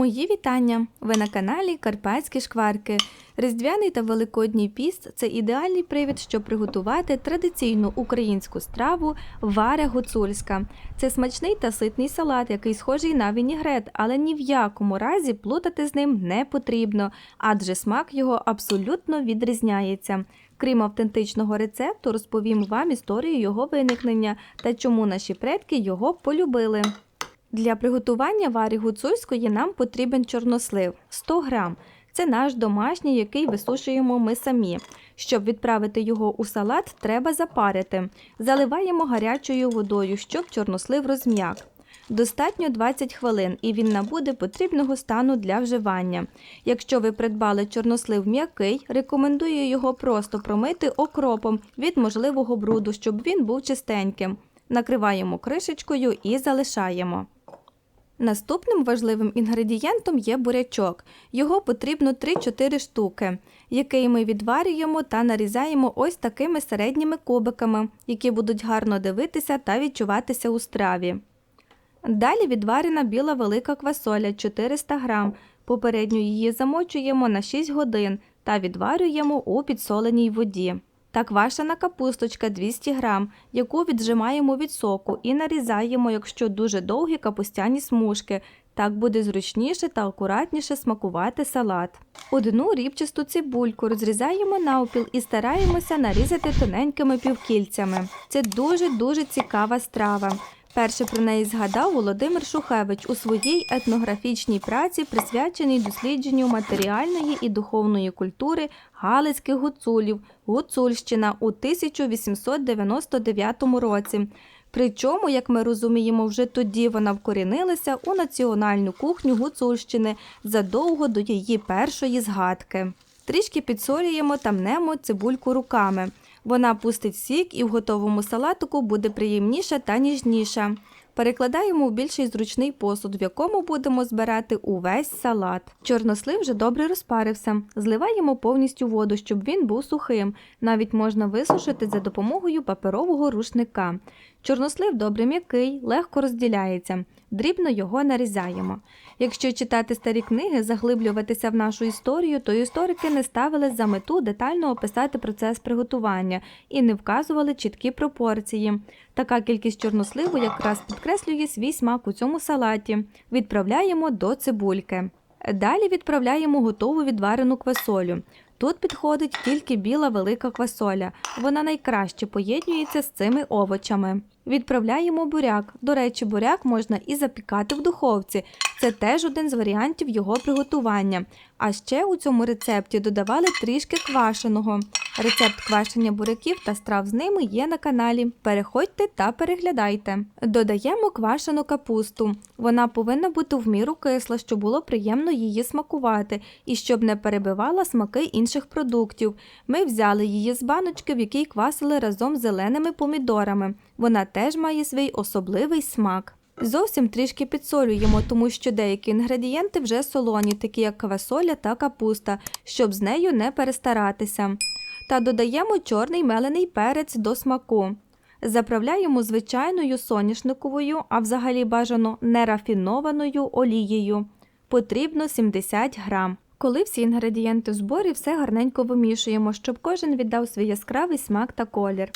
Мої вітання! Ви на каналі Карпатські шкварки. Різдвяний та Великодній піст це ідеальний привід, щоб приготувати традиційну українську страву варя гуцульська. Це смачний та ситний салат, який схожий на вінігрет, але ні в якому разі плутати з ним не потрібно, адже смак його абсолютно відрізняється. Крім автентичного рецепту, розповім вам історію його виникнення та чому наші предки його полюбили. Для приготування варі гуцульської нам потрібен чорнослив 100 грам. Це наш домашній, який висушуємо ми самі. Щоб відправити його у салат, треба запарити. Заливаємо гарячою водою, щоб чорнослив розм'як. Достатньо 20 хвилин і він набуде потрібного стану для вживання. Якщо ви придбали чорнослив м'який, рекомендую його просто промити окропом від можливого бруду, щоб він був чистеньким. Накриваємо кришечкою і залишаємо. Наступним важливим інгредієнтом є бурячок. Його потрібно 3-4 штуки, який ми відварюємо та нарізаємо ось такими середніми кубиками, які будуть гарно дивитися та відчуватися у страві. Далі відварена біла велика квасоля 400 г. Попередньо її замочуємо на 6 годин та відварюємо у підсоленій воді. Та квашена капусточка 200 г, яку віджимаємо від соку і нарізаємо, якщо дуже довгі капустяні смужки. Так буде зручніше та акуратніше смакувати салат. Одну рібчасту цибульку розрізаємо навпіл і стараємося нарізати тоненькими півкільцями. Це дуже-дуже цікава страва. Перше про неї згадав Володимир Шухевич у своїй етнографічній праці, присвяченій дослідженню матеріальної і духовної культури Галицьких гуцулів Гуцульщина у 1899 році. Причому, як ми розуміємо, вже тоді вона вкорінилася у національну кухню Гуцульщини задовго до її першої згадки. Трішки підсолюємо та мнемо цибульку руками. Вона пустить сік і в готовому салатику буде приємніша та ніжніша. Перекладаємо у більший зручний посуд, в якому будемо збирати увесь салат. Чорнослив вже добре розпарився. Зливаємо повністю воду, щоб він був сухим. Навіть можна висушити за допомогою паперового рушника. Чорнослив добре м'який, легко розділяється. Дрібно його нарізаємо. Якщо читати старі книги, заглиблюватися в нашу історію, то історики не ставили за мету детально описати процес приготування і не вказували чіткі пропорції. Така кількість чорносливу якраз підкреслює свій смак у цьому салаті. Відправляємо до цибульки. Далі відправляємо готову відварену квасолю. Тут підходить тільки біла велика квасоля. Вона найкраще поєднується з цими овочами. Відправляємо буряк. До речі, буряк можна і запікати в духовці. Це теж один з варіантів його приготування. А ще у цьому рецепті додавали трішки квашеного. Рецепт квашення буряків та страв з ними є на каналі. Переходьте та переглядайте. Додаємо квашену капусту. Вона повинна бути в міру кисла, щоб було приємно її смакувати і щоб не перебивала смаки інших продуктів. Ми взяли її з баночки, в якій квасили разом з зеленими помідорами. Вона теж має свій особливий смак. Зовсім трішки підсолюємо, тому що деякі інгредієнти вже солоні, такі як квасоля та капуста, щоб з нею не перестаратися. Та додаємо чорний мелений перець до смаку. Заправляємо звичайною соняшниковою, а взагалі бажано нерафінованою олією. Потрібно 70 грам. Коли всі інгредієнти в зборі, все гарненько вимішуємо, щоб кожен віддав свій яскравий смак та колір.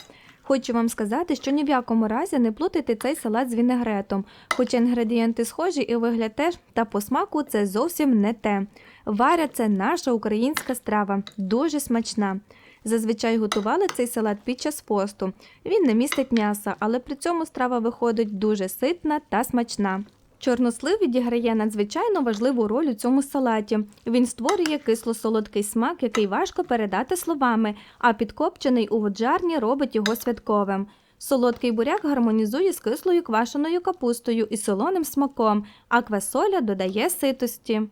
Хочу вам сказати, що ні в якому разі не плутайте цей салат з вінегретом, хоча інгредієнти схожі і вигляд теж, та по смаку це зовсім не те. Варя це наша українська страва, дуже смачна. Зазвичай готували цей салат під час посту. Він не містить м'яса, але при цьому страва виходить дуже ситна та смачна. Чорнослив відіграє надзвичайно важливу роль у цьому салаті. Він створює кисло-солодкий смак, який важко передати словами, а підкопчений у воджарні робить його святковим. Солодкий буряк гармонізує з кислою квашеною капустою і солоним смаком, а квасоля додає ситості.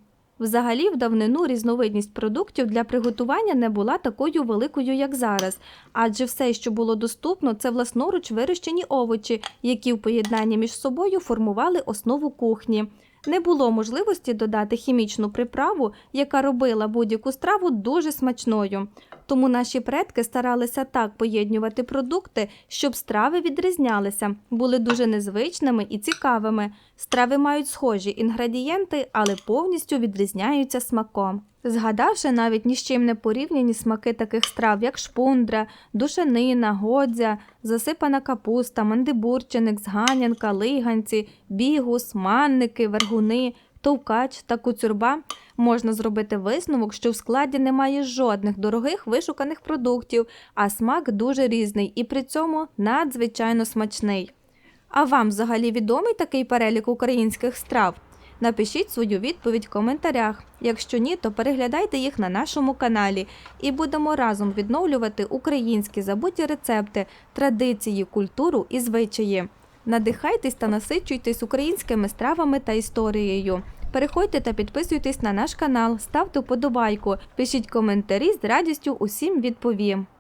Взагалі, в давнину різновидність продуктів для приготування не була такою великою, як зараз, адже все, що було доступно, це власноруч вирощені овочі, які в поєднанні між собою формували основу кухні. Не було можливості додати хімічну приправу, яка робила будь-яку страву дуже смачною. Тому наші предки старалися так поєднувати продукти, щоб страви відрізнялися, були дуже незвичними і цікавими. Страви мають схожі інгредієнти, але повністю відрізняються смаком. Згадавши навіть ні з чим не порівняні смаки таких страв, як шпундра, душанина, годзя, засипана капуста, мандибурченик, зганянка, лиганці, бігус, манники, вергуни, товкач та куцюрба, можна зробити висновок, що в складі немає жодних дорогих вишуканих продуктів, а смак дуже різний і при цьому надзвичайно смачний. А вам взагалі відомий такий перелік українських страв? Напишіть свою відповідь в коментарях. Якщо ні, то переглядайте їх на нашому каналі і будемо разом відновлювати українські забуті рецепти, традиції, культуру і звичаї. Надихайтесь та насичуйтесь українськими стравами та історією. Переходьте та підписуйтесь на наш канал, ставте вподобайку, пишіть коментарі з радістю усім відповім.